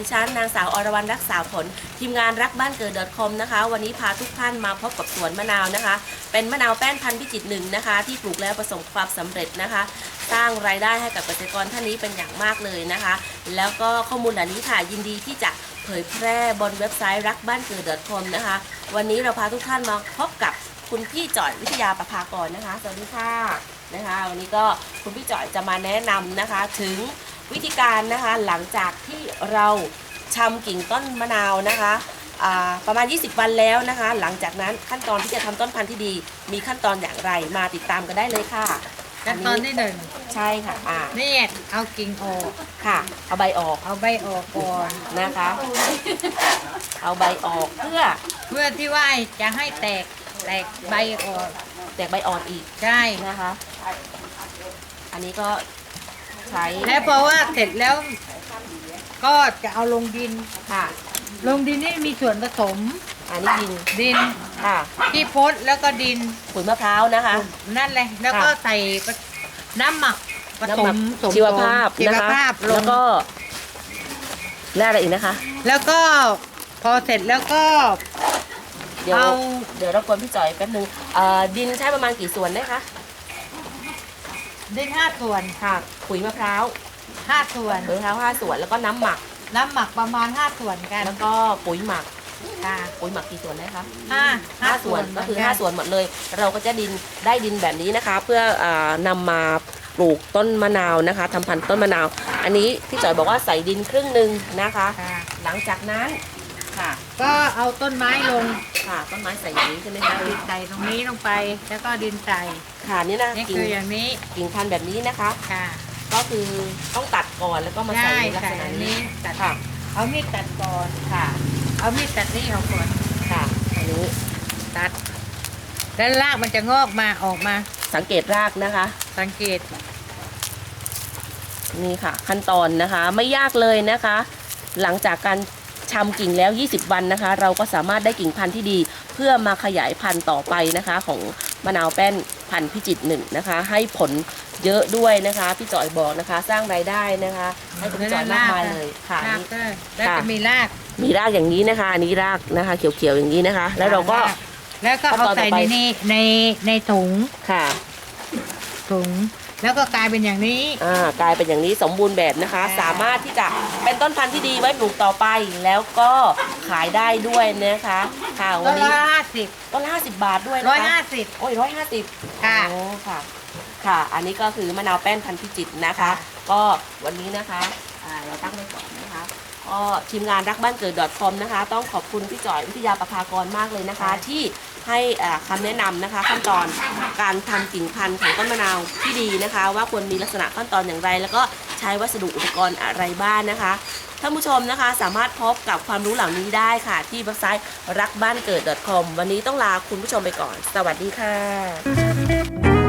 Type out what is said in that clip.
ดิฉันนางสาวอรวรรณรักษาผล ทีมงานรักบ้านเกิด .com นะคะ วันนี้พาทุกท่านมาพบกับสวนมะนาวนะคะ เป็นมะนาวแป้นพันธุ์พิจิตรหนึ่งนะคะ ที่ปลูกแล้วประสบความสำเร็จนะคะ สร้างรายได้ให้กับเกษตรกรท่านนี้เป็นอย่างมากเลยนะคะ แล้วก็ข้อมูลเหล่านี้ค่ะยินดีที่จะเผยแพร่บนเว็บไซต์รักบ้านเกิด .com นะคะ วันนี้เราพาทุกท่านมาพบกับคุณพี่จ่อยวิทยาประภากรนะคะ สวัสดีค่ะนะคะ วันนี้ก็คุณพี่จ่อยจะมาแนะนำนะคะ ถึงวิธีการนะคะหลังจาก เราชำกิ่งต้นมะนาวนะคะอ่าประมาณ 20 วันแล้วนะคะ หลังจากนั้นขั้นตอนที่จะทำต้นพันธุ์ที่ดี มีขั้นตอนอย่างไรมาติดตามกันได้เลยค่ะขั้นตอนที่หนึ่งใช่ค่ะอ่านี่เอากิ่งออกค่ะ เอาใบออกเอาใบออกก่อนนะคะ เอาใบออกเพื่อเพื่อที่ว่าจะให้แตกแตกใบออกแตกใบอ่อนอีกใช่นะคะ อันนี้ก็ใช้แล้วพอว่าเสร็จแล้ว ก็จะเอาลงดิน ค่ะ ลงดินนี่มีส่วนผสม อันนี้ดินดินค่ะที่พดแล้วก็ดินปุ๋ยมะพร้าวนะคะ นั่นเลยแล้วก็ค่ะใส่น้ำหมักผสน้ำหมัมกสมชีวภาพชีนะวคะภาพลแล้วงก็แล้วอะไรอีกนะคะ แล้วก็พอเสร็จแล้วก็เดี๋ยวเอาเดี๋ยวรบกวนพี่จ่อยแป๊บนึงเอ่อดินใช้ประมาณกี่ส่วนได้คะดินห้าส่วนค่ะปุ๋ยมะพร้าว ห้าส่วนปุ๋ยมะพร้าวห้าส่วนแล้วก็น้ำหมัก น้ำหมักประมาณห้าส่วนกันแล้วก็ปุ๋ยหมักค่ะปุ๋ยหมักกี่ส่วนได้คะห้าห้าส่วนก็คือเหมืห้านส่วนหมดเลย เราก็จะดินได้ดินแบบนี้นะคะ เพื่ออานำมาปลูกต้นมะนาวนะคะทำพันธุ์ต้นมะนาว อันนี้พี่จอยบอกว่าใส่ดินครึ่งหนึ่งนะคะ ค่ะหลังจากนั้นค่ะก็เอาต้นไม้ลงค่ะต้นไม้ใส่อย่างนี้ใช่ไหมคะดินใส่ตรงนี้ลงไป แล้วก็ดินใส่ค่ะนี่นะนี่กิ่งคืออย่างนี้กิ่งพันธุ์แบบนี้นะคะ ค่ะ ก็คือต้องตัดก่อนแล้วก็มาใส่ใช่ในลักใส่ษณะอันนี้นี้ตัดค่ะเอามีดตัดก่อนค่ะเอามีดตัดนี่ออกก่อนค่ะอันนี้ตัด แล้วรากมันจะงอกมาออกมา สังเกตรากนะคะ สังเกตนี่ค่ะ ขั้นตอนนะคะ ไม่ยากเลยนะคะ หลังจากการ ชำกิ่งแล้ว 20 วันนะคะ เราก็สามารถได้กิ่งพันธุ์ที่ดี เพื่อมาขยายพันธุ์ต่อไปนะคะ ของมะนาวแป้นพันธุ์พิจิตรหนึ่งนะคะ ให้ผลเยอะด้วยนะคะ พี่จอยบอกนะคะ สร้างรายได้นะคะ ให้คุณพี่จอยมากมายเลยค่ะรากนี่ก็แล้วค่ะจะมีราก มีรากอย่างนี้นะคะอันนี้รากนะคะ เขียวๆอย่างนี้นะคะ แล้วเราก็แล้วก็ขั้นเอาตอนต่อใส่ไปในนี่ในในถุงค่ะถุง แล้วก็กลายเป็นอย่างนี้ อ่ากลายเป็นอย่างนี้สมบูรณ์แบบนะคะค่ะสามารถที่จะเป็นต้นพันธุ์ที่ดีไว้ปลูกต่อไปแล้วก็ขายได้ด้วยนะคะค่ะก็วันนี้ร้อยห้าสิบต้นละห้าสิบบาทด้วยนะคะร้อยห้าสิบ โอ้ยร้อยห้าสิบค่ะ โอ้ค่ะ ค่ะ อันนี้ก็คือมะนาวแป้นพันธุ์พิจิตรนะคะค่ะก็วันนี้นะคะอ่าเราตั้งไว้ก่อนนะคะก็ทีมงานรักบ้านเกิด .com นะคะ ต้องขอบคุณพี่จ่อยวิทยาประภากรมากเลยนะคะ ที่ ให้คำคำแนะนำนะคะ ขั้นตอนการทำกิ่งพันธุ์ของต้นมะนาวที่ดีนะคะ ว่าควรมีลักษณะขั้นตอนอย่างไร แล้วก็ใช้วัสดุอุปกรณ์อะไรบ้างนะคะท่านผู้ชมนะคะ สามารถพบกับความรู้เหล่านี้ได้ค่ะ ที่เว็บไซต์รักบ้านเกิด .com วันนี้ต้องลาคุณผู้ชมไปก่อน สวัสดีค่ะ